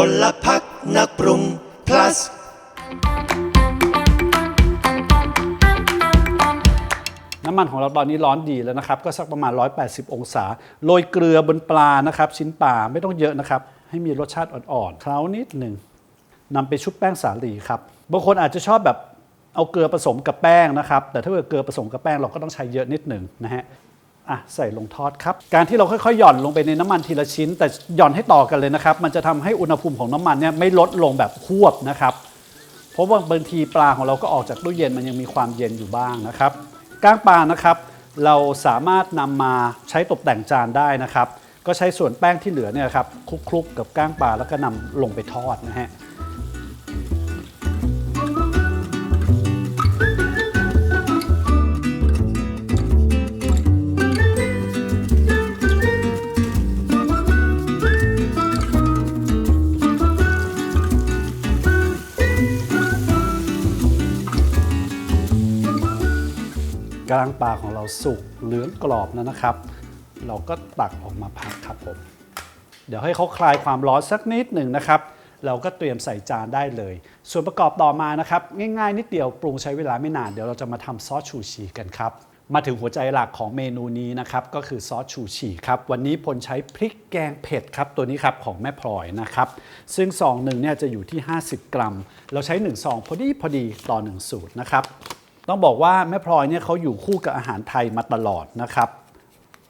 พลพักนักปรุง plus น้ำมันของเราตอนนี้ร้อนดีแล้วนะครับ ก็สักประมาณ 180 องศา โรยเกลือบนปลานะครับ ชิ้นปลาไม่ต้องเยอะนะครับ ให้มีรสชาติอ่อนๆเคล้านิดหนึ่งนำไปชุบแป้งสาลีครับบางคนอาจจะชอบแบบเอาเกลือผสมกับแป้งนะครับ แต่ถ้าเกิดเกลือผสมกับแป้งเราก็ต้องใช้เยอะนิดหนึ่งนะฮะ อะใส่ลงทอดครับ การที่เราค่อยๆหย่อนลงไปในน้ำมันทีละชิ้น แต่หย่อนให้ต่อกันเลยนะครับ มันจะทำให้อุณหภูมิของน้ำมันเนี่ยไม่ลดลงแบบควบนะครับ เพราะว่าบางทีปลาของเราก็ออกจากตู้เย็นมันยังมีความเย็นอยู่บ้างนะครับก้างปลานะครับ เราสามารถนำมาใช้ตกแต่งจานได้นะครับ ก็ใช้ส่วนแป้งที่เหลือเนี่ยครับคลุกๆกับก้างปลาแล้วก็นำลงไปทอดนะฮะ กลางปลาของเราสุกเหลืองกรอบแล้วนะครับ เราก็ตักออกมาพักครับผม เดี๋ยวให้เขาคลายความร้อนสักนิดหนึ่งนะครับ เราก็เตรียมใส่จานได้เลย ส่วนประกอบต่อมานะครับ ง่ายๆ นิดเดียวปรุงใช้เวลาไม่นานเดี๋ยวเราจะมาทำซอสชูชีกันครับมาถึงหัวใจหลักของเมนูนี้นะครับก็คือซอสชูชีครับวันนี้พลใช้พริกแกงเผ็ดครับตัวนี้ครับของแม่พลอยนะครับซึ่งซองหนึ่งเนี่ยจะอยู่ที่ 50 กรัม เราใช้1ซองพอดีพอดีต่อ 1 สูตรนะครับ ต้องบอกว่าแม่พลอยเนี่ยเขาอยู่คู่กับอาหารไทยมาตลอดนะครับ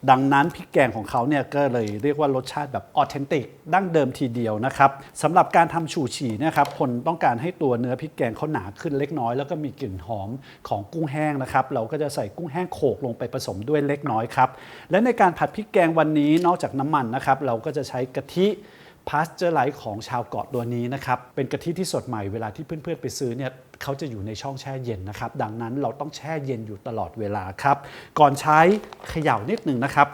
ดังนั้นพริกแกงของเขาเนี่ยก็เลยเรียกว่ารสชาติแบบออเทนติกดั้งเดิมทีเดียวนะครับสำหรับการทำชูชีนะครับคนต้องการให้ตัวเนื้อพริกแกงเขาหนาขึ้นเล็กน้อย แล้วก็มีกลิ่นหอมของกุ้งแห้งนะครับ เราก็จะใส่กุ้งแห้งโขลกลงไปผสมด้วยเล็กน้อยครับและในการผัดพริกแกงวันนี้นอกจากน้ำมันนะครับ เราก็จะใช้กะทิ พาสเจอร์ไลท์ของชาวเกาะตัวนี้นะครับเป็นกะทิที่สดใหม่เวลาที่เพื่อนๆ ไปซื้อเนี่ยเขาจะอยู่ในช่องแช่เย็นนะครับ ดังนั้นเราต้องแช่เย็นอยู่ตลอดเวลาครับ ก่อนใช้เขย่านิดหนึ่งนะครับ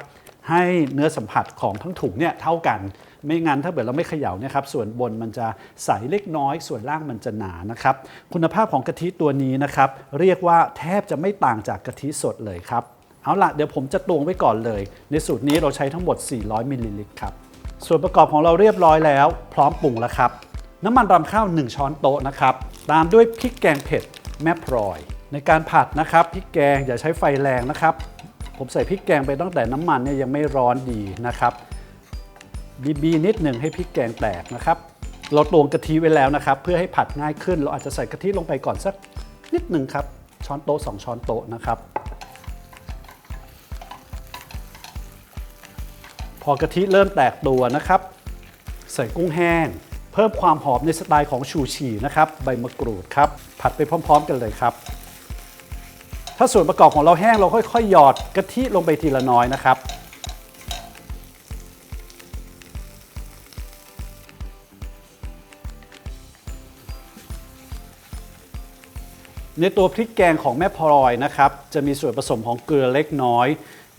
ให้เนื้อสัมผัสของทั้งถุงเนี่ยเท่ากัน ไม่งั้นถ้าเกิดเราไม่เขย่าเนี่ยครับส่วนบนมันจะใสเล็กน้อย ส่วนล่างมันจะหนานะครับ คุณภาพของกะทิตัวนี้นะครับ เรียกว่าแทบจะไม่ต่างจากกะทิสดเลยครับเอาละเดี๋ยวผมจะตวงไว้ก่อนเลย ในสูตรนี้เราใช้ทั้งหมด 400มิลลิลิตรครับ ส่วนประกอบของเราเรียบร้อยแล้ว พร้อมปรุงแล้วครับ น้ำมันรำข้าว 1 ช้อนโต๊ะนะครับ ตามด้วยพริกแกงเผ็ดแม่พลอย ในการผัดนะครับพริกแกงอย่าใช้ไฟแรงนะครับ ผมใส่พริกแกงไปตั้งแต่น้ำมันเนี่ยยังไม่ร้อนดีนะครับบีบีนิดหนึ่งให้พริกแกงแตกนะครับ เราตวงกะทิไว้แล้วนะครับ เพื่อให้ผัดง่ายขึ้น เราอาจจะใส่กะทิลงไปก่อนสักนิดหนึ่งครับช้อนโต๊ะสองช้อนโต๊ะนะครับ พอกะทิเริ่มแตกตัวนะครับ ใส่กุ้งแห้ง เพิ่มความหอมในสไตล์ของชูชีนะครับ ใบมะกรูดครับ ผัดไปพร้อม ๆ กันเลยครับ ถ้าส่วนประกอบของเราแห้งเราค่อยๆหยอดกะทิลงไปทีละน้อยนะครับในตัวพริกแกงของแม่พลอยนะครับ จะมีส่วนผสมของเกลือเล็กน้อย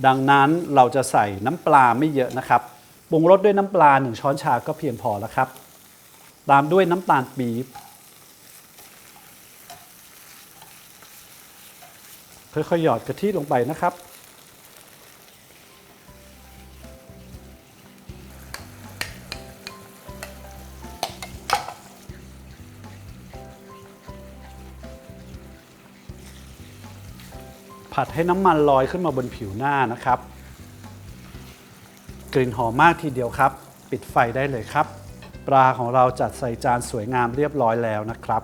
ดังนั้นเราจะใส่น้ำปลาไม่เยอะนะครับปรุงรสด้วยน้ำปลา 1 ช้อนชาก็เพียงพอแล้วครับ ตามด้วยน้ำตาลปี๊บค่อยๆหยอดกะทิลงไปนะครับ ผัดให้น้ำมันลอยขึ้นมาบนผิวหน้านะครับ กลิ่นหอมมากทีเดียวครับ ปิดไฟได้เลยครับ ปลาของเราจัดใส่จานสวยงามเรียบร้อยแล้วนะครับ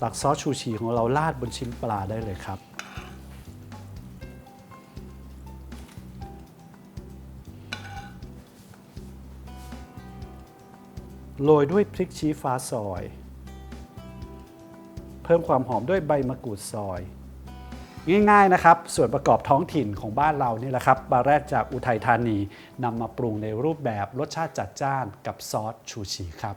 ตักซอสชูชีของเราราดบนชิ้นปลาได้เลยครับ โรยด้วยพริกชี้ฟ้าซอย เพิ่มความหอมด้วยใบมะกรูดซอย ง่ายๆนะครับ ส่วนประกอบท้องถิ่นของบ้านเรานี่แหละครับบาแรกจากอุทัยธานีนำมาปรุงในรูปแบบรสชาติจัดจ้านกับซอสชูชีครับ